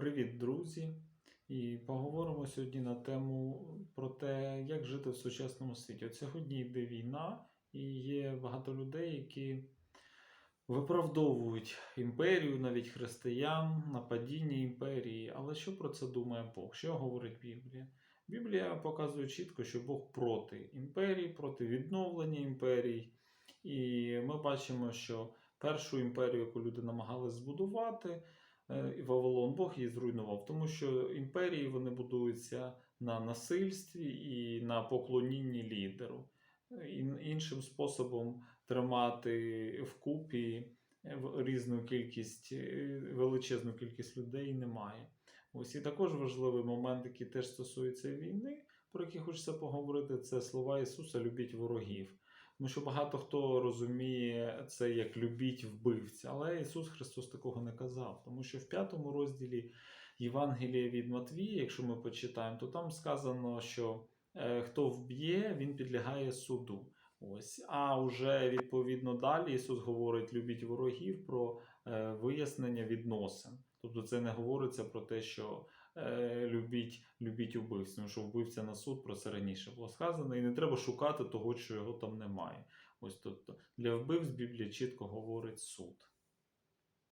Привіт, друзі! І поговоримо сьогодні на тему про те, як жити в сучасному світі. От сьогодні йде війна, і є багато людей, які виправдовують імперію, навіть християн, нападіння імперії. Але що про це думає Бог? Що говорить Біблія? Біблія показує чітко, що Бог проти імперії, проти відновлення імперій. І ми бачимо, що першу імперію, яку люди намагались збудувати, і Вавилон Бог її зруйнував, тому що імперії вони будуються на насильстві і на поклонінні лідеру. Іншим способом тримати вкупі різну кількість, е, величезну кількість людей немає. Ось і також важливий момент, який теж стосується війни, про який хочеться поговорити, це слова Ісуса любіть ворогів. Тому що багато хто розуміє це як любіть вбивця, але Ісус Христос такого не казав. Тому що в п'ятому розділі Євангелія від Матвія, якщо ми почитаємо, то там сказано, що е, хто вб'є, він підлягає суду. Ось, а вже відповідно далі Ісус говорить любіть ворогів про е, вияснення відносин. Тобто це не говориться про те, що е, любіть, любіть убивцю, тому що вбивця на суд про це раніше було сказано, і не треба шукати того, що його там немає. Ось тобто для вбивць Біблія чітко говорить суд.